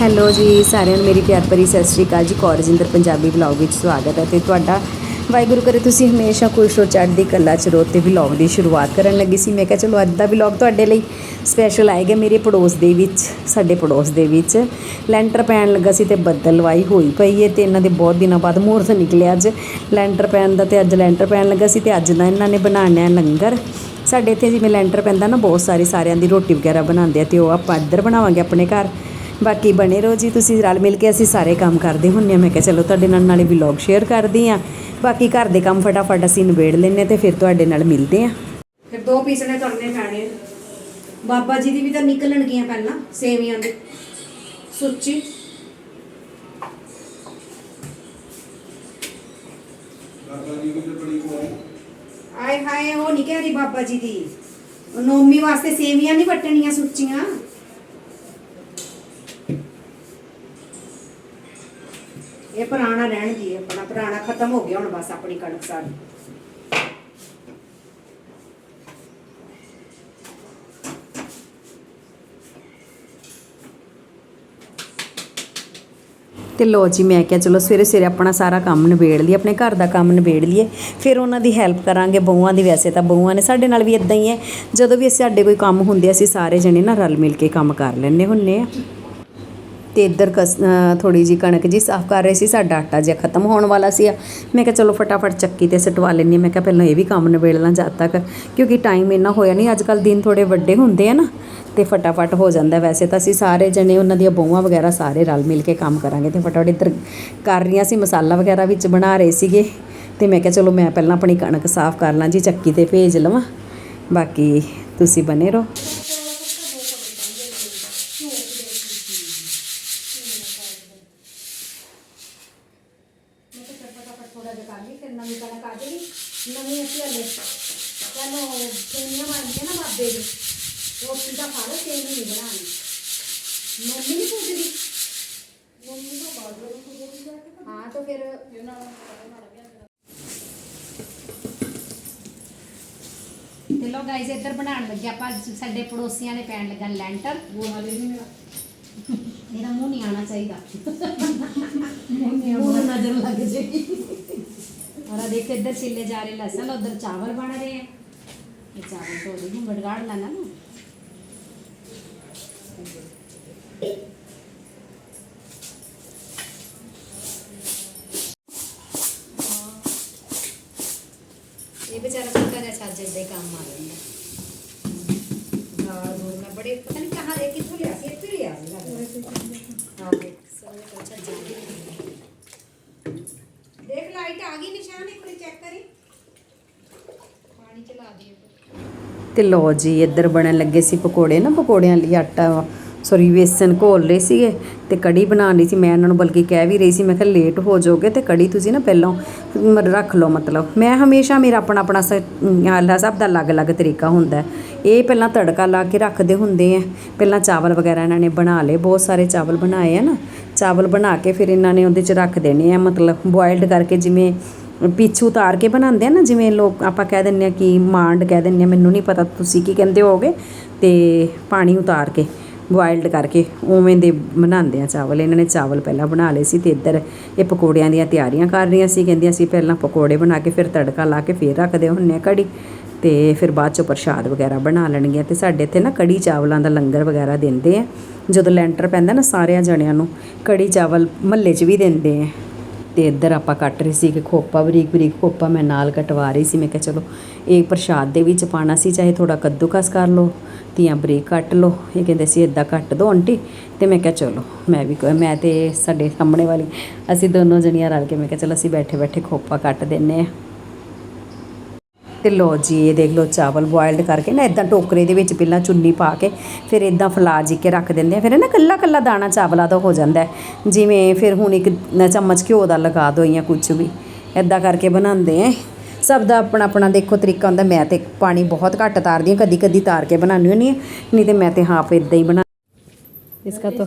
Hello ਜੀ, ਸਾਰਿਆਂ ਨੂੰ ਮੇਰੀ ਪਿਆਰ ਭਰੀ ਸਤਿ ਸ਼੍ਰੀ ਅਕਾਲ ਜੀ। ਕੌਰਜਿੰਦਰ ਪੰਜਾਬੀ ਵਲੌਗ ਵਿੱਚ ਸਵਾਗਤ ਹੈ ਤੇ ਤੁਹਾਡਾ ਵਾਹਿਗੁਰੂ ਕਰੇ ਤੁਸੀਂ ਹਮੇਸ਼ਾ ਖੁਸ਼ ਹੋ, ਚੜ੍ਹਦੀ ਕਲਾ ਚ ਰਹੋ ਤੇ ਵਲੌਗ ਦੀ ਸ਼ੁਰੂਆਤ ਕਰਨ ਲੱਗੀ ਸੀ। ਮੈਂ ਕਿਹਾ ਚਲੋ ਅੱਜ ਦਾ ਵਲੌਗ ਤੁਹਾਡੇ ਲਈ ਸਪੈਸ਼ਲ ਆਏਗਾ ਮੇਰੇ ਪੜੋਸ ਦੇ ਵਿੱਚ, ਸਾਡੇ ਪੜੋਸ ਦੇ ਵਿੱਚ। ਲੈਂਟਰ ਪੈਣ ਲੱਗਾ ਸੀ ਤੇ ਬੱਦਲਵਾਈ ਹੋਈ ਪਈ ਹੈ ਤੇ ਇਹਨਾਂ ਦੇ ਬਹੁਤ ਦਿਨਾਂ ਬਾਅਦ ਮੂਹਰਤ ਨਿਕਲਿਆ ਅੱਜ। ਲੈਂਟਰ ਪੈਣ ਦਾ ਤੇ ਅੱਜ ਲੈਂਟਰ ਪੈਣ ਲੱਗਾ ਸੀ ਤੇ ਅੱਜ ਦਾ ਇਹਨਾਂ ਨੇ ਬਣਾਉਣਾ ਹੈ ਲੰਗਰ। ਸਾਡੇ ਇੱਥੇ ਜਿਵੇਂ ਲੈਂਟਰ ਪੈਂਦਾ ਨਾ, ਬਹੁਤ ਸਾਰੇ ਸਾਰਿਆਂ ਦੀ ਰੋਟੀ ਵਗੈਰਾ ਬਣਾਉਂਦੇ ਆ ਤੇ ਉਹ ਆਪਾਂ ਇੱਧਰ ਬਣਾਵਾਂਗੇ ਆਪਣੇ ਘਰ। ਬਾਕੀ ਬਣੇ ਰਹੋ ਜੀ ਤੁਸੀਂ ਰਲ ਮਿਲ ਕੇ ਅਸੀਂ ਸਾਰੇ ਕੰਮ ਕਰਦੇ ਹੁੰਨੇ ਆ। ਮੈਂ ਕਿਹਾ ਚਲੋ ਤੁਹਾਡੇ ਨਾਲ ਨਾਲੇ ਵਲੌਗ ਸ਼ੇਅਰ ਕਰਦੀ ਆ। ਬਾਕੀ ਘਰ ਦੇ ਕੰਮ ਫਟਾਫਟ ਅਸੀਂ ਨਿਬੇੜ ਲੈਨੇ ਤੇ ਫਿਰ ਤੁਹਾਡੇ ਨਾਲ ਮਿਲਦੇ ਆ। ਫਿਰ ਦੋ ਪੀਸਣੇ ਕਰਨੇ ਪੈਣੇ। ਬਾਬਾ ਜੀ ਦੀ ਵੀ ਤਾਂ ਨਿਕਲਣਗੀਆਂ ਪਹਿਲਾਂ ਸੇਵੀਆਂ ਦੇ। ਸੁੱਚੀ। ਆਏ ਹਾਏ ਉਹ ਨਹੀਂ ਕਹਿ ਰਹੀ ਬਾਬਾ ਜੀ ਦੀ। ਨੌਮੀ ਵਾਸਤੇ ਸੇਵੀਆਂ ਨਹੀਂ ਵਟਣੀਆਂ ਸੁੱਚੀਆਂ। ਇਹ ਪੁਰਾਣਾ ਰਹਿਣ ਦੀ ਆਪਣਾ ਪੁਰਾਣਾ ਖਤਮ ਹੋ ਗਿਆ ਹੁਣ ਬਸ ਆਪਣੀ ਕਣਕ ਸਾਰੀ। ਤੇ ਲੋ ਜੀ, ਮੈਂ ਕਿਹਾ ਚਲੋ ਸਵੇਰੇ ਸਵੇਰੇ ਆਪਣਾ ਸਾਰਾ ਕੰਮ ਨਿਬੇੜ ਲਈਏ, ਆਪਣੇ ਘਰ ਦਾ ਕੰਮ ਨਿਬੇੜ ਲਈਏ, ਫਿਰ ਉਹਨਾਂ ਦੀ ਹੈਲਪ ਕਰਾਂਗੇ, ਬਹੂਆਂ ਦੀ ਵੈਸੇ ਤਾਂ ਬਹੂਆਂ ਨੇ, ਸਾਡੇ ਨਾਲ ਵੀ ਇਦਾਂ ਹੀ ਹੈ, ਜਦੋਂ ਵੀ ਅਸੀਂ ਸਾਡੇ ਕੋਈ ਕੰਮ ਹੁੰਦੇ ਅਸੀਂ ਸਾਰੇ ਜਣੇ ਨਾ ਰਲ ਮਿਲ ਕੇ ਕੰਮ ਕਰ ਲੈਂਦੇ ਹੁੰਨੇ ਆ। ਤੇ ਇੱਧਰ ਥੋੜੀ ਜੀ ਕਣਕ ਜੀ ਸਾਫ਼ ਕਰ ਰਹੇ ਸੀ, ਸਾਡਾ ਆਟਾ ਜਿਹਾ ਖਤਮ ਹੋਣ ਵਾਲਾ ਸੀ ਮੈਂ ਕਿਹਾ ਚਲੋ ਫਟਾਫਟ ਚੱਕੀ ਤੇ ਸਟਵਾ ਲੈਂਦੀ ਹਾਂ। ਮੈਂ ਕਿਹਾ ਪਹਿਲਾਂ ਇਹ ਵੀ ਕੰਮ ਨਿਬੇੜ ਲਾਂ ਜਦ ਤੱਕ, ਕਿਉਂਕਿ ਟਾਈਮ ਇੰਨਾ ਹੋਇਆ ਨਹੀਂ। ਅੱਜ ਕੱਲ ਦਿਨ ਥੋੜੇ ਵੱਡੇ ਹੁੰਦੇ ਆ ਨਾ, ਤੇ ਫਟਾਫਟ ਹੋ ਜਾਂਦਾ ਵੈਸੇ ਤਾਂ। ਅਸੀਂ ਸਾਰੇ ਜਣੇ ਉਹਨਾਂ ਦੀਆਂ ਬਹੂਆਂ ਵਗੈਰਾ ਸਾਰੇ ਰਲ ਮਿਲ ਕੇ ਕੰਮ ਕਰਾਂਗੇ ਤੇ ਫਟਾਫਟ ਇੱਧਰ ਕਰ ਰਹੀਆਂ ਸੀ, ਮਸਾਲਾ ਵਗੈਰਾ ਵਿੱਚ ਬਣਾ ਰਹੇ ਸੀਗੇ। ਤੇ ਮੈਂ ਕਿਹਾ ਚਲੋ ਮੈਂ ਪਹਿਲਾਂ ਆਪਣੀ ਕਣਕ ਸਾਫ਼ ਕਰ ਲਾਂ ਜੀ, ਚੱਕੀ ਤੇ ਭੇਜ ਲਵਾਂ। ਬਾਕੀ ਤੁਸੀਂ ਬਨੇ ਰਹੋ ਮੈਂ ਤਾਂ ਚੱਲ ਫਟਾਫਟ ਥੋੜਾ ਜਿਹਾ ਕਰ ਲਈ ਫਿਰ ਨਵੀਂ ਕਣਕ ਆ ਜਾਏਗੀ ਨਵੀਂ ਅਸੀਂ ਹਲੇ ਚਲੋ ਸੇਮੀਆਂ ਬਣਦੀਆਂ ਨਾ ਬਾਬੇ ਦੀ ਰੋਟੀ ਦਾ ਖਾ ਲਓ ਸੇਮੀ ਨਹੀਂ ਬਣਾਉਣੀ ਲੋ ਗਾਇਸ ਇੱਧਰ ਬਣਾਉਣ ਲੱਗੇ ਆਪਾਂ ਸਾਡੇ ਪੜੋਸੀਆਂ ਨੇ ਪੈਣ ਲੱਗਾ ਲੈਂਟਰ ਉਹ ਹਾਲੇ ਨਹੀਂ ਮੇਰਾ ਮੇਰਾ ਮੂੰਹ ਨਹੀਂ ਆਣਾ ਚਾਹੀਦਾ। ਮੂੰਹ ਨਜ਼ਰ ਲੱਗ ਜੇ। ਔਰ ਆ ਦੇਖ ਇੱਧਰ ਛਿੱਲੇ ਜਾ ਰਹੇ ਲਸਣ ਉਧਰ ਚਾਵਲ ਬਣ ਰਹੇ ਆ। ਇਹ ਚਾਵਲ ਤੋਂ ਦੇਖੋ ਬੜਗਾੜ ਲਾਣਾ ਨਾ। ਇਹ ਵਿਚਾਰਾ ਕੁੱਤਾ ਜਿਹਾ ਛੱਜ ਦੇ ਕੰਮ ਆ ਜਾਂਦਾ। ਗਾਲ ਗੋਲ ਨਾ ਬੜੇ, ਪਤਾ ਨਹੀਂ ਕਹਾਂ ਇਹ ਕਿੱਥੋਂ ਲਿਆ ਸੀ, ਇੱਥੇ ਲਿਆ ਸੀ ਦੇਖ ਲਾਈਟ ਆ ਗਈ, ਨਿਸ਼ਾਨ ਇੱਕ ਵਾਰੀ ਚੈੱਕ ਕਰੀ। ਪਾਣੀ ਚਲਾ ਦੇ ਤੇ ਲੋ ਜੀ, ਇੱਧਰ ਬਣਨ ਲੱਗੇ ਸੀ ਪਕੌੜੇ, ਨਾ ਪਕੌੜਿਆਂ ਲਈ ਆਟਾ। ਸੌਰੀ, ਵੇਸਣ ਘੋਲ ਰਹੇ ਸੀਗੇ ਤੇ ਕੜੀ ਬਣਾ ਲਈ ਸੀ। ਮੈਂ ਇਹਨਾਂ ਨੂੰ ਬਲਕਿ ਕਹਿ ਵੀ ਰਹੀ ਸੀ, ਮੈਂ ਕਿਹਾ ਲੇਟ ਹੋ ਜਾਓਗੇ ਤੇ ਕੜੀ ਤੁਸੀਂ ਨਾ ਪਹਿਲਾਂ ਰੱਖ ਲਓ ਮਤਲਬ। ਮੈਂ ਹਮੇਸ਼ਾ ਮੇਰਾ ਆਪਣਾ ਆਪਣਾ ਆਲਾ ਸਭ ਦਾ ਅਲੱਗ-ਅਲੱਗ ਤਰੀਕਾ ਹੁੰਦਾ ਇਹ ਪਹਿਲਾਂ ਤੜਕਾ ਲਾ ਕੇ ਰੱਖਦੇ ਹੁੰਦੇ ਆ। ਪਹਿਲਾਂ ਚਾਵਲ ਵਗੈਰਾ ਇਹਨਾਂ ਨੇ ਬਣਾ ਲਏ, ਬਹੁਤ ਸਾਰੇ ਚਾਵਲ ਬਣਾਏ ਆ ਨਾ। ਚਾਵਲ ਬਣਾ ਕੇ ਫਿਰ ਇਹਨਾਂ ਨੇ ਉਹਦੇ 'ਚ ਰੱਖ ਦੇਣੇ ਆ, ਮਤਲਬ ਬੋਇਲਡ ਕਰਕੇ ਜਿਵੇਂ ਪਿੱਛੂ ਉਤਾਰ ਕੇ ਬਣਾਉਂਦੇ ਆ ਨਾ, ਜਿਵੇਂ ਲੋਕ ਆਪਾਂ ਕਹਿ ਦਿੰਦੇ ਆ ਕਿ ਮਾਂਡ ਕਹਿ ਦਿੰਦੇ ਆ, ਮੈਨੂੰ ਨਹੀਂ ਪਤਾ ਤੁਸੀਂ ਕੀ ਕਹਿੰਦੇ ਹੋਗੇ ਤੇ ਪਾਣੀ ਉਤਾਰ ਕੇ। ਬੋਇਲਡ ਕਰਕੇ ਉਵੇਂ ਦੇ ਬਣਾਉਂਦੇ ਆ ਚਾਵਲ। ਇਹਨਾਂ ਨੇ ਚਾਵਲ ਪਹਿਲਾਂ ਬਣਾ ਲਏ ਸੀ ਤੇ ਇੱਧਰ ਇਹ ਪਕੌੜਿਆਂ ਦੀਆਂ ਤਿਆਰੀਆਂ ਕਰ ਰਹੀਆਂ ਸੀ। ਕਹਿੰਦੀਆਂ ਸੀ ਪਹਿਲਾਂ ਪਕੌੜੇ ਬਣਾ ਕੇ ਫਿਰ ਤੜਕਾ ਲਾ ਕੇ ਫਿਰ ਰੱਖਦੇ ਹੁੰਨੇ ਆ ਕੜੀ ਤੇ ਫਿਰ ਬਾਅਦ ਚੋਂ ਪ੍ਰਸ਼ਾਦ ਵਗੈਰਾ ਬਣਾ ਲੈਣਗੀਆਂ ਤੇ ਸਾਡੇ ਇੱਥੇ ਨਾ ਕੜੀ ਚਾਵਲਾਂ ਦਾ ਲੰਗਰ ਵਗੈਰਾ ਦਿੰਦੇ ਆ। ਜਦੋਂ ਲੈਂਟਰ ਪੈਂਦਾ ਨਾ ਸਾਰਿਆਂ ਜਣਿਆਂ ਨੂੰ, ਕੜੀ ਚਾਵਲ ਮਹੱਲੇ 'ਚ ਵੀ ਦਿੰਦੇ ਆ। ਤੇ ਇੱਧਰ ਆਪਾਂ ਕੱਟ ਰਹੀ ਸੀ ਕਿ ਖੋਪਾ, ਬਰੀਕ ਬਰੀਕ ਖੋਪਾ ਮੈਂ ਨਾਲ ਕਟਵਾ ਰਹੀ ਸੀ। ਮੈਂ ਕਿਹਾ ਚਲੋ, ਇਹ ਪ੍ਰਸ਼ਾਦ ਦੇ ਵਿੱਚ ਪਾਣਾ ਸੀ, ਚਾਹੇ ਥੋੜਾ ਕੱਦੂਕਸ ਕਰ ਲਓ ਤੀਆਂ ਬਰੀਕ ਕੱਟ ਲਓ। ਇਹ ਕਹਿੰਦੇ ਸੀ ਇਦਾਂ ਕੱਟ ਦੋ ਆਂਟੀ। ਤੇ ਮੈਂ ਕਿਹਾ, ਚਲੋ, ਮੈਂ ਵੀ ਮੈਂ ਤੇ ਸਾਡੇ ਸਾਹਮਣੇ ਵਾਲੀ, ਅਸੀਂ ਦੋਨੋਂ ਜਣੀਆਂ ਰਲ ਕੇ, ਮੈਂ ਕਿਹਾ, ਚਲੋ, ਅਸੀਂ ਬੈਠੇ ਬੈਠੇ ਖੋਪਾ ਕੱਟ ਦਿੰਨੇ ਆ ਤੇ ਲੋ ਜੀ, ਇਹ ਦੇਖ ਲਓ ਚਾਵਲ ਬੋਇਲਡ ਕਰਕੇ ਨਾ ਇਦਾਂ ਟੋਕਰੇ ਦੇ ਵਿੱਚ ਪਹਿਲਾਂ ਚੁੰਨੀ ਪਾ ਕੇ, ਫਿਰ ਇਦਾਂ ਫਲਾ ਜੀ ਕੇ ਰੱਖ ਦਿੰਦੇ ਆ, ਫਿਰ ਇਹ ਨਾ ਕੱਲਾ ਕੱਲਾ ਦਾਣਾ ਚਾਵਲਾਂ ਦਾ ਹੋ ਜਾਂਦਾ ਜਿਵੇਂ ਫਿਰ ਹੁਣ ਇੱਕ ਚਮਚ ਘਿਓ ਦਾ ਲਗਾ ਦੋ ਜਾਂ ਕੁਝ ਵੀ ਇਦਾਂ ਕਰਕੇ ਬਣਾਉਂਦੇ ਆ। ਸਭ ਦਾ ਆਪਣਾ ਆਪਣਾ ਦੇਖੋ ਤਰੀਕਾ ਹੁੰਦਾ, ਮੈਂ ਤੇ ਪਾਣੀ ਬਹੁਤ ਘੱਟ ਤਾਰਦੀ ਹਾਂ ਕਦੀ ਕਦੀ ਤਾਰ ਕੇ ਬਣਾਉਂਦੀ ਹੁੰਦੀ ਹਾਂ, ਨਹੀਂ ਤੇ ਮੈਂ ਤੇ ਹਾਫ ਇਦਾਂ ਹੀ ਬਣਾ ਇਸਕਾ ਤਾਂ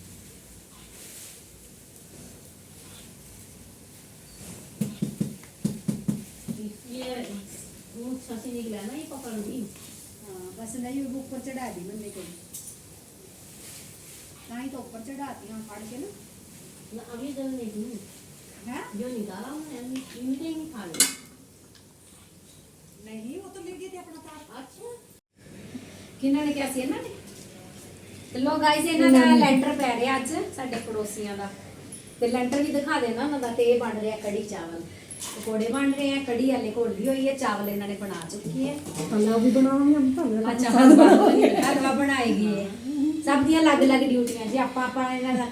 वो ससी निकला ना ये पकड़ ली हाँ बस नहीं वो ऊपर चढ़ा दी मैंने को नहीं तो ऊपर चढ़ाती हूँ फाड़ के ना ना अभी जल नहीं दूँ है जो निकाला मैंने इनके नहीं खा ली नहीं वो तो ले गए थे अपना तार अच्छा ਕਿਹਨਾਂ ਨੇ ਕਿਹਾ ਸੀ ਇਹਨਾਂ ਨੇ ਤੇ ਲੋ ਗਾਇਸ ਇਹਨਾਂ ਦਾ ਲੈਂਟਰ ਪੈ ਰਿਹਾ ਅੱਜ ਸਾਡੇ ਪੜੋਸੀਆਂ ਦਾ ਤੇ ਲੈਂਟਰ ਵੀ ਦਿਖਾ ਦੇਣਾ ਉਹਨਾਂ ਦਾ ਤੇ ਇਹ ਬਣ ਰਿਹਾ ਕੜੀ ਚਾਵਲ पकौड़े बन रहे हैं कढ़ी हले घोल भी हुई है चावल इन्होंने बना चुकी है। हलवा भी बनाओगे हम अच्छा हलवा बनाएगी सब दिन अलग अलग ड्यूटियाँ जी आप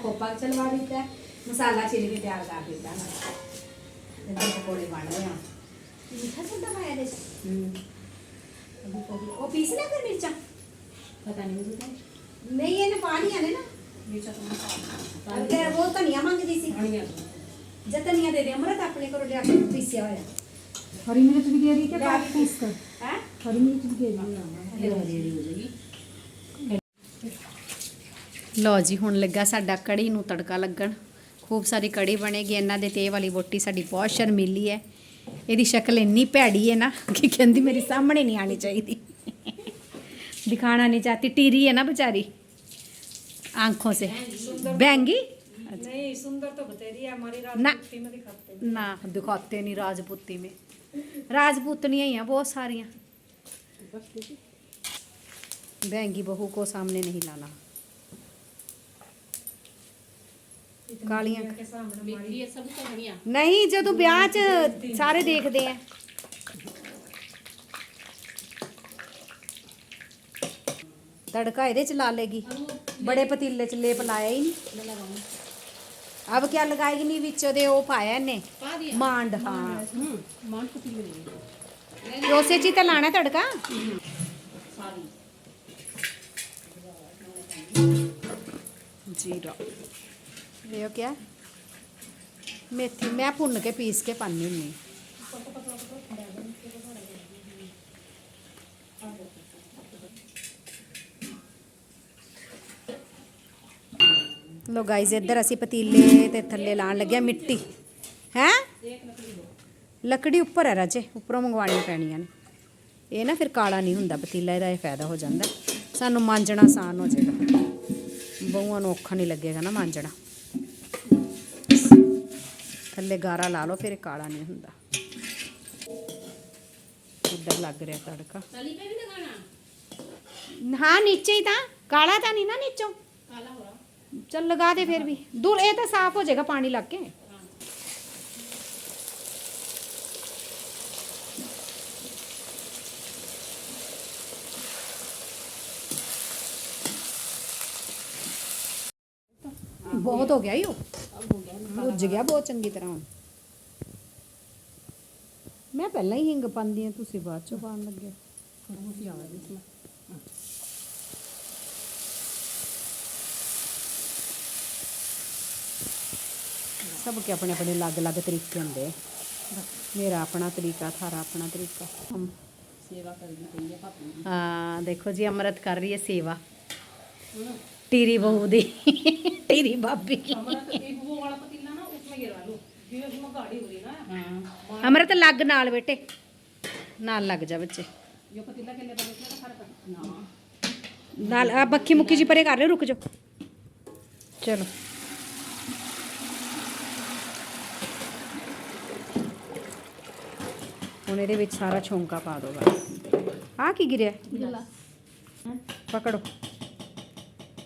खोपा चलवा दिता मसाला छिल के तैयार कर दिता है पकौड़े बन रहे हैं मीठा चलता पाया मिर्चा पता नहीं नहीं पानी ना मिर्चा तो वो धनिया मंगती दी सी बढ़िया ਜੇ ਧਨੀਆ ਦੇ ਦੇ ਅਮਰਤ ਆਪਣੇ ਕੋਲ ਲਿਆ ਕੇ ਪੀਸਿਆ ਹੋਇਆ ਹਰੀ ਮਿਰਚ ਵੀ ਦੇ ਰਹੀ ਕਿ ਲਿਆ ਕੇ ਪੀਸ ਕਰ ਹੈ ਹਰੀ ਮਿਰਚ ਵੀ ਦੇ ਰਹੀ ये हरी हरी हो जाएगी ਲਓ ਜੀ ਹੁਣ ਲੱਗਾ ਸਾਡਾ ਕੜੀ ਨੂੰ ਤੜਕਾ ਲੱਗਣ ਖੂਬ ਸਾਰੀ ਕੜੀ ਬਣੇਗੀ ਇਹਨਾਂ ਦੇ ਤੇ ਇਹ ਵਾਲੀ ਬੋਟੀ ਸਾਡੀ ਬਹੁਤ ਸ਼ਰਮੀਲੀ ਹੈ ਇਹਦੀ ਸ਼ਕਲ ਇੰਨੀ ਭੈੜੀ ਹੈ ਨਾ ਕਿ ਕਹਿੰਦੀ ਮੇਰੀ ਸਾਹਮਣੇ ਨਹੀਂ ਆਣੀ ਚਾਹੀਦੀ ਦਿਖਾਣਾ ਨਹੀਂ ਚਾਹਤੀ ਟੀਰੀ ਹੈ ਨਾ बेचारी आंखों से बैंगी नहीं सुंदर तो बतेरी है हमारी ना में दिखाते ना दिखाते नहीं राजपूती में राजपूतनियां ही हैं बहुत सारियां बैंगी बहू को सामने नहीं लाना ਕਾਲੀਆਂ के सामने बिक्री है सब तो बढ़िया ਨਹੀਂ ਜਦੋਂ ਵਿਆਹ 'ਚ ਸਾਰੇ ਦੇਖਦੇ ਆ ਤੜਕਾ ਇਹਦੇ ਚ ਲਾ ਲੇਗੀ ਬੜੇ ਪਤੀਲੇ ਚ ਲੇਪ ਲਾਇਆ ਹੀ ਨਹੀਂ मैं लगाऊंगी ਅਬ ਕੀ ਲਗਾਏਗੀ ਨਹੀਂ ਵਿੱਚ ਉਹਦੇ ਉਹ ਪਾਇਆ ਇਹਨੇ पा दिया ਮਾਂਡ ਹਾਂ हम्म मान को पी लेंगे ਤੇ ਉਸੇ ਚ ਹੀ ਤਾਂ ਲਾਣਾ ਤੜਕਾ सारी ਜੀਰਾ ਇਹ ਕਿਆ ਮੇਥੀ ਮੈਂ ਭੁੰਨ ਕੇ ਪੀਸ ਕੇ ਪਾਣੀ ਹੁੰਨੀ ਲੋ ਗਾਇਜ਼ ਇੱਧਰ ਅਸੀਂ ਪਤੀਲੇ ਤੇ ਥੱਲੇ ਲਾਣ ਲੱਗਿਆ ਮਿੱਟੀ। ਹੈ? ਲੱਕੜੀ ਉੱਪਰ ਹੈ ਰਾਜੇ ਉੱਪਰੋਂ ਮੰਗਵਾਣੀ ਪੈਣੀਆਂ ਨੇ। ਇਹ ਨਾ ਫਿਰ ਕਾਲਾ ਨਹੀਂ ਹੁੰਦਾ ਪਤੀਲਾ ਇਹਦਾ ਇਹ ਫਾਇਦਾ ਹੋ ਜਾਂਦਾ। ਸਾਨੂੰ ਮਾਂਜਣਾ ਆਸਾਨ ਹੋ ਜਾਏਗਾ। ਬਹੂਆਂ ਨੂੰ ਔਖਾ ਨਹੀਂ ਲੱਗੇਗਾ ਨਾ ਮਾਂਜਣਾ। ਥੱਲੇ ਗਾਰਾ ਲਾ ਲਓ ਫਿਰ ਕਾਲਾ ਨਹੀਂ ਹੁੰਦਾ। ਇੱਧਰ ਲੱਗ ਰਿਹਾ ਤੜਕਾ। ਤਲੀ ਵੀ ਲਗਾਣਾ ਹਾਂ ਨੀਚੇ ਹੀ ਤਾਂ। ਕਾਲਾ ਤਾਂ ਨਹੀਂ ਨਾ ਨੀਚੋਂ। चल लगा दे फिर भी। दूर, ये तो साफ़ हो जाएगा पानी लग के। बहुत हो गया यो। भुज गया बहुत चंगी तरह। हूँ मैं पहला ही हिंग पाती हूँ तुम बाद चो पान लगे। ਸਭ ਕੇ ਆਪਣੇ ਆਪਣੇ ਅਲੱਗ-ਅਲੱਗ ਤਰੀਕੇ ਹੁੰਦੇ ਮੇਰਾ ਆਪਣਾ ਤਰੀਕਾ ਥਾਰਾ ਆਪਣਾ ਤਰੀਕਾ। ਸੇਵਾ ਕਰਦੀ ਪਈ ਹੈ ਭਾਪੀ ਹਾਂ ਦੇਖੋ ਜੀ ਅਮਰਤ ਕਰ ਰਹੀ ਹੈ ਸੇਵਾ। ਟੀਰੀ ਬਹੂ ਦੀ ਟੀਰੀ ਬਾਬੀ ਅਮਰਤ ਇਹ ਉਹ ਵਾਲਾ ਪਤੀਲਾ ਨਾ ਉਸ ਵਿੱਚ ਗਿਰਵਾ ਲਓ। ਜਿਵੇਂ ਉਹ ਗਾੜੀ ਹੋਈ ਨਾ। ਹਾਂ। ਅਮਰਤ ਲੱਗ ਨਾਲ ਬੇਟੇ। ਨਾਲ ਲੱਗ ਜਾ ਬੱਚੇ। ਜੋ ਪਤੀਲਾ ਕਿੰਨੇ ਪਰ ਦੇਖਣਾ ਸਾਰਾ ਨਾ ਨਾਲ ਬੱਕੀ ਮੁੱਕੀ ਜੀ ਪਰੇ ਕਰ ਲਿਓ ਰੁਕ ਜਾਓ। ਚਲੋ। ਹੁਣ ਇਹਦੇ ਵਿੱਚ ਸਾਰਾ ਛੌਂਕਾ ਪਾ ਦੋ ਬਸ। ਆ ਕੀ ਗਿਰਿਆ? ਪਕੜੋ।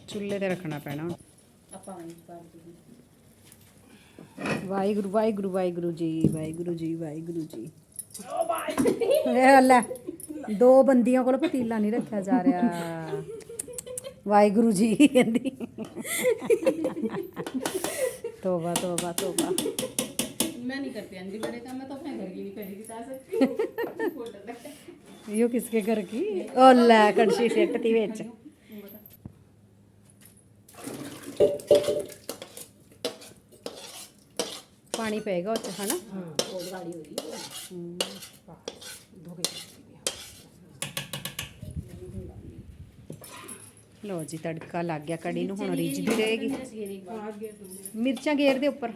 ਚੁੱਲ੍ਹੇ ਤੇ ਰੱਖਣਾ ਪੈਣਾ ਆਪਾਂ ਵਿੱਚ ਪਾ ਦਈਏ ਵਾਹਿਗੁਰੂ ਵਾਹਿਗੁਰੂ ਵਾਹਿਗੁਰੂ ਜੀ ਵਾਹਿਗੁਰੂ ਜੀ ਵਾਹਿਗੁਰੂ ਜੀ। ਓ ਭਾਈ ਇਹ ਲੈ ਦੋ ਬੰਦੀਆਂ ਕੋਲ ਪਤੀਲਾ ਨਹੀਂ ਰੱਖਿਆ ਜਾ ਰਿਹਾ। ਵਾਹਿਗੁਰੂ ਜੀ ਕਹਿੰਦੀ। ਤੋਬਾ ਤੋਬਾ ਤੋਬਾ। मैं नहीं करती अंजी बड़े काम मैं तो अपने घर की नहीं करी बता सकती फोटो लगा ਇਹੋ ਕਿਸਕੇ ਘਰ ਕੀ ਉਹ ਲੈ ਕੜਛੀ ਸਿੱਟਤੀ ਵਿੱਚ ਪਾਣੀ ਪਏਗਾ ਉਹ ਚ ਹਨਾ बहुत गाड़ी हो रही है ਲਓ ਜੀ ਤੜਕਾ ਲੱਗ ਗਿਆ ਕੜੀ ਨੂੰ ਹੁਣ ਰਿੱਝਦੀ ਰਹੇਗੀ ਸਵੇਰੇ ਆ ਗਿਆ ਤੁਮਨੇ ਮਿਰਚਾਂ ਗੇਰ ਦੇ ਉੱਪਰ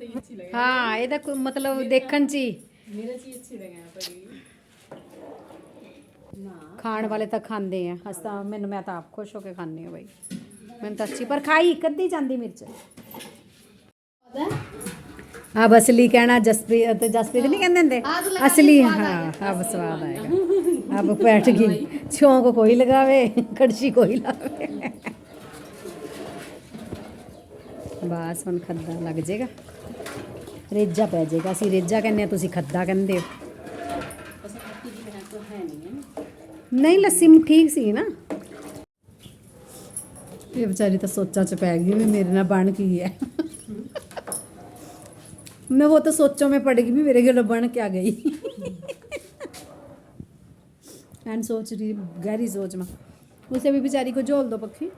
तो मिर्च तो ही अच्छी लगा ਹਾਂ ਇਹਦਾ ਕੋਈ ਮਤਲਬ ਦੇਖਣ ਚ ਹੀ मेरा चीज अच्छी लगा कड़ी ना ਖਾਣ ਵਾਲੇ ਤਾਂ ਖਾਂਦੇ ਆ ਅਸੀਂ ਤਾਂ ਮੈਨੂੰ ਮੈਂ ਤਾਂ ਆਪ ਖੁਸ਼ ਹੋ ਕੇ ਖਾਂਦੀ ਹਾਂ ਬਈ ਮੈਨੂੰ ਤਾਂ ਅੱਛੀ ਪਰ ਖਾਈ ਕੱਦੀ ਜਾਂਦੀ ਮਿਰਚ ਆ ਅਸਲੀ ਕਹਿਣਾ ਜਸਪ੍ਰੀਤ ਤੇ ਜਸਪ੍ਰੀਤ ਨਹੀਂ ਕਹਿੰਦੇ ਹੁੰਦੇ ਅਸਲੀ ਹਾਂ ਅਬ ਸਵਾਦ ਆਏਗਾ ਅਬ ਬੈਠ ਗਈ ਛੋਂਕ ਕੋਈ ਲਗਾਵੇ ਕੜਛੀ ਕੋਈ ਲਾਵੇ ਬਸ ਹੁਣ ਖੱਦਾ ਲੱਗ ਜਾਏਗਾ ਰੇਜਾ ਪੈ ਜਾਏਗਾ ਅਸੀਂ ਰੇਜਾ ਕਹਿੰਦੇ ਆ ਤੁਸੀਂ ਖੱਦਾ ਕਹਿੰਦੇ ਹੋ बस खट्टी की बना तो है नहीं है ना ਨਹੀਂ ਲੱਸੀ ਮ- ਠੀਕ ਸੀ ਨਾ ਇਹ ਵਿਚਾਰੀ ਤਾਂ ਸੋਚਾਂ ਚ ਪੈ ਗਈ ਵੀ ਮੇਰੇ ਨਾਲ ਬਣ ਕੀ ਹੈ मैं वो तो सोचों में पड़ गई भी मेरे गले बन क्या गई एंड सोच रही गहरी सोच में उसे भी बेचारी को झोल दो पक्षी ना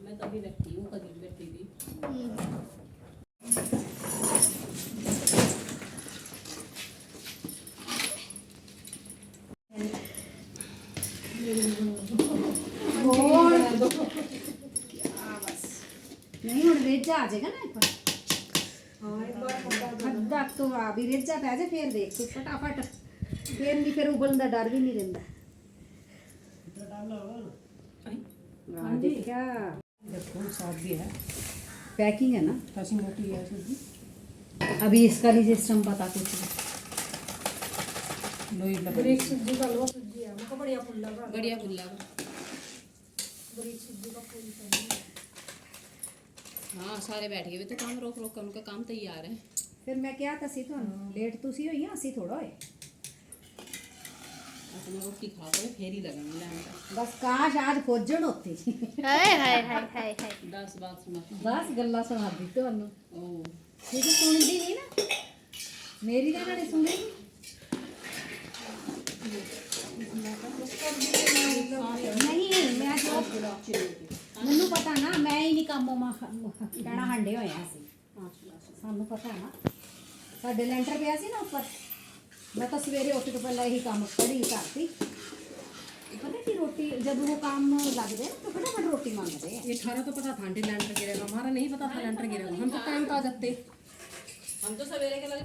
मैं तभी बैठी हूँ कभी बैठी थी नहीं और रेत जा आ जाएगा ना एक बार खद्दा तो अभी रेत जा पै फिर देख तू फटाफट फिर नहीं फिर उबलन का डर भी नहीं रहता क्या पैकिंग है ना मोटी है अभी इसका नहीं सिस्टम बता कुछ बढ़िया फूल लगा। बढ़िया फूल लगा। बड़ी छिद्दी का फूल हाँ। सारे बैठ गए। तो काम रोक रोक कर उनका काम तैयार है। फिर मैं क्या था सी थानू लेट तो तुसी होई हाँ सी थोड़ा होए। हाँ, तो अपने रोटी खा के लगन बस काश आज खोजण हाय हाय हाय हाय हाय। 10 बात सुना गल्ला सुना दी ओ। ये तो सुनदी नहीं ना? मेरी सुनेगी? ਨਹੀਂ ਮੈਂ ਜੋ ਮੈਨੂੰ ਪਤਾ ਨਾ ਮੈਂ ਹੀ ਨਹੀਂ ਕੰਮੋਂ ਮਾ ਕਹਿਣਾ ਹੰਡੇ ਹੋਇਆ ਸੀ ਸਾਨੂੰ ਪਤਾ ਨਾ ਸਾਡੇ ਲੈਂਟਰ ਪਿਆ ਸੀ ਨਾ ਉੱਪਰ ਮੈਂ ਤਾਂ ਸਵੇਰੇ ਉੱਠ ਕੇ ਪਹਿਲਾਂ ਇਹੀ ਕੰਮ ਕੜੀ ਕਰਤੀ ਪਤਾ ਕੀ ਰੋਟੀ ਜਦੋਂ ਉਹ ਕੰਮ ਲੱਗਦੇ ਨਾ ਤਾਂ ਫਟਾਫਟ ਰੋਟੀ ਮੰਗਦੇ ਆ ये अठारह तो पता था आंटी लैंटर गिरेगा हमारा नहीं पता था लैंटर गिरेगा हम तो टाइम पे आ जाते हम तो सवेरे के लगे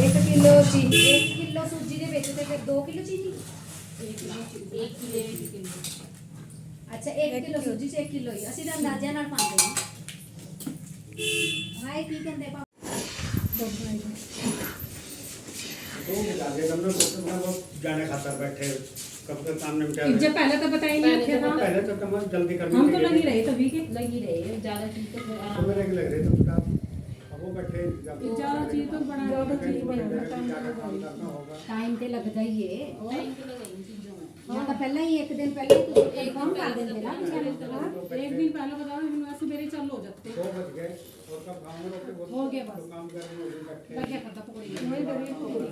1 ਕਿਲੋ ਚੀਨੀ 1 किलो देंगे दो किलो चीनी? एक किलो अच्छा एक किलो सूजी से एक किलो ही। असी अंदाजे ना पाते हैं भाई की कहते हैं जाने खातर बैठे कब तक काम निपटा जब पहले तो बताया नहीं रखे था। पहले तो कमर जल्दी करना हम तो लगी रहे तभी के। लगी रहे ज़्यादा ठीक तो मेरे लग रहे तो ज़्यादा चीज़ तो बना ज़्यादा चीज़ बना टाइम ते लग जाइए टाइम तो ते लग तो चीज़ों में। हाँ तो पहले ही एक दिन पहले तो एक काम कर देते ना। एक दिन पहले बताओ हम वैसे मेरे चल हो जाते। हो बच गए और कब काम करो हो गया बस। काम करने इकट्ठे लग गया पता पकड़ी। मैं गरीब पकड़ी।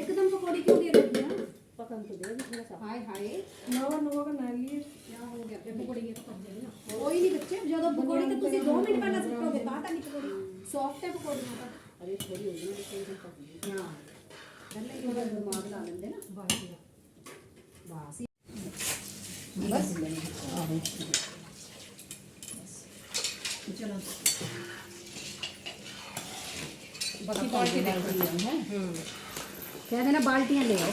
एकदम पकौड़ी क्यों दे देती है? पकन तो दे थोड़ा सा हाय हाय नवा नवा का क्या हो गया तो पक जाएगी ना कोई नहीं बच्चे तो तुझे 2 मिनट पहले बात सॉफ्ट है ना अरे थोड़ी होगी ना दिमाग ला लेंगे ना बस चलो बाकी है कह देना ले आओ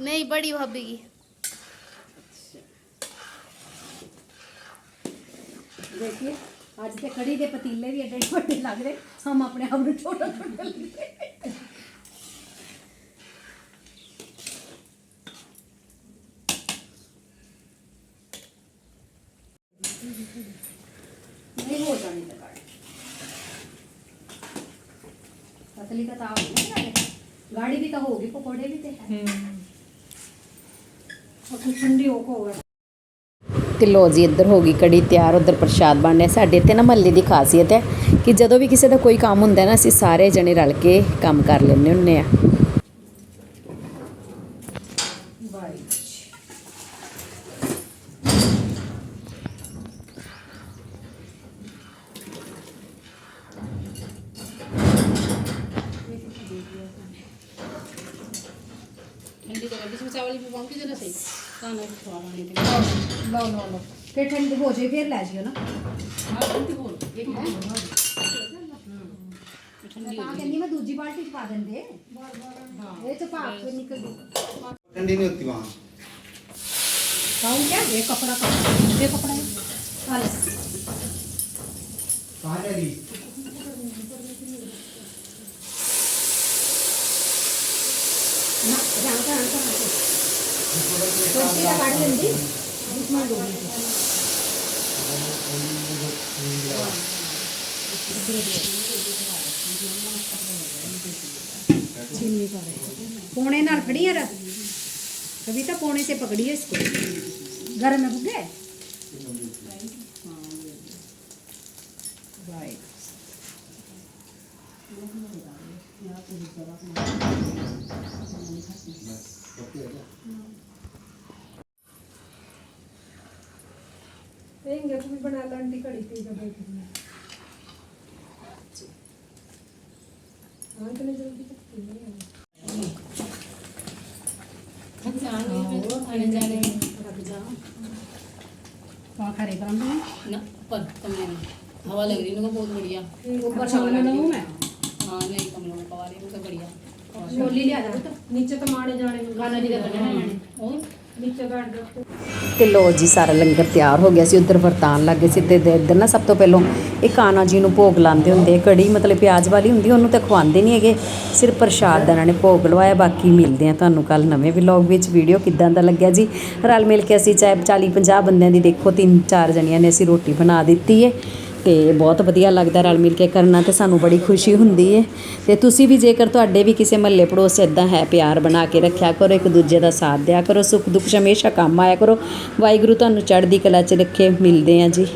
नहीं, बड़ी भाभी की। देखिए, आज के के पतीले भी एडे छोटे लग रहे। हम अपने आप में छोटा पतली का ताप है। गाड़ी भी तो होगी पकौड़े भी तो है और कुछ ठंडी होको होगा ਤੇ ਲੋ ਜੀ ਇੱਧਰ ਹੋ ਗਈ ਕੜੀ ਤਿਆਰ ਉੱਧਰ ਪ੍ਰਸ਼ਾਦ ਬਣ ਰਿਹਾ ਸਾਡੇ ਇੱਥੇ ਨਾ ਮਹੱਲੇ ਦੀ ਖਾਸੀਅਤ ਹੈ ਕਿ ਜਦੋਂ ਵੀ ਕਿਸੇ ਦਾ ਕੋਈ ਕੰਮ ਹੁੰਦਾ ਨਾ ਅਸੀਂ ਸਾਰੇ ਜਣੇ ਰਲ ਕੇ ਕੰਮ ਕਰ ਲੈਂਦੇ ਹੁੰਨੇ ਆ ठंडी जगह बीच में चावल भी पाऊँ की जरा सही खाना भी खवा लाने के लिए लो लो लो फिर ठंडी हो जाए फिर ले जियो ना हाँ ठंडी बोल एक मिनट ठंडी ਤਾਂ ਕਹਿੰਦੀ ਮੈਂ ਦੂਜੀ ਬਾਲਟੀ ਚ ਪਾ ਦਿੰਦੇ ਇਹ ਤਾਂ ਭਾਪ ਤੋਂ ਨਿਕਲ ਗਈ ठंडी नहीं होती वहाँ ਪਾਉਂ ਕਿਆ ये कपड़ा कपड़ा ये कपड़ा है ਹਾਲ कहाँ जा रही ਨਾ पौने खड़ी यार कविता पौने से पकड़ी है इसको घर में बुगे ఎప్పుడు पण आला आणि तिकडे तिथं ਤੇ ਲੋ ਜੀ, ਸਾਰਾ ਲੰਗਰ ਤਿਆਰ ਹੋ ਗਿਆ ਸੀ, ਉੱਧਰ ਵਰਤਾਨ ਲੱਗੇ ਸੀ ਤੇ ਇੱਧਰ ਨਾ ਸਭ ਤੋਂ ਪਹਿਲਾਂ ਇਹ ਕਾਨਾ ਜੀ ਨੂੰ ਭੋਗ ਲਾਉਂਦੇ ਹੁੰਦੇ ਕੜੀ ਮਤਲਬ ਪਿਆਜ਼ ਵਾਲੀ ਹੁੰਦੀ ਉਹਨੂੰ ਤਾਂ ਖਵਾਉਂਦੇ ਨਹੀਂ ਹੈਗੇ, ਸਿਰਫ ਪ੍ਰਸ਼ਾਦ ਦਾ ਇਹਨਾਂ ਨੇ ਭੋਗ ਲਵਾਇਆ, ਬਾਕੀ ਮਿਲਦੇ ਆ ਤੁਹਾਨੂੰ ਕੱਲ ਨਵੇਂ ਵਲੌਗ ਵਿੱਚ, ਵੀਡੀਓ ਕਿੱਦਾਂ ਦਾ ਲੱਗਿਆ ਜੀ। ਰਲ ਮਿਲ ਕੇ ਅਸੀਂ ਚਾਹੇ 40 50 ਬੰਦਿਆਂ ਦੀ ਦੇਖੋ ਤਿੰਨ ਚਾਰ ਜਣੀਆਂ ਨੇ ਅਸੀਂ ਰੋਟੀ ਬਣਾ ਦਿੱਤੀ ਹੈ ਤੇ ਬਹੁਤ ਵਧੀਆ ਲੱਗਦਾ ਰਲ ਮਿਲ ਕੇ ਕਰਨਾ ਤੇ ਸਾਨੂੰ ਬੜੀ ਖੁਸ਼ੀ ਹੁੰਦੀ ਹੈ ਤੇ ਤੁਸੀਂ ਵੀ ਜੇਕਰ ਤੁਹਾਡੇ ਵੀ ਕਿਸੇ ਮਹੱਲੇ ਪੜੋਸ 'ਚ ਇਦਾਂ ਹੈ ਪਿਆਰ ਬਣਾ ਕੇ ਰੱਖਿਆ ਕਰੋ, ਇੱਕ ਦੂਜੇ ਦਾ ਸਾਥ ਦਿਆ ਕਰੋ, ਸੁੱਖ ਦੁੱਖ 'ਚ ਹਮੇਸ਼ਾ ਕੰਮ ਆਇਆ ਕਰੋ। ਵਾਹਿਗੁਰੂ ਤੁਹਾਨੂੰ ਚੜ੍ਹਦੀ ਕਲਾ 'ਚ ਰੱਖੇ, ਮਿਲਦੇ ਹਾਂ ਜੀ।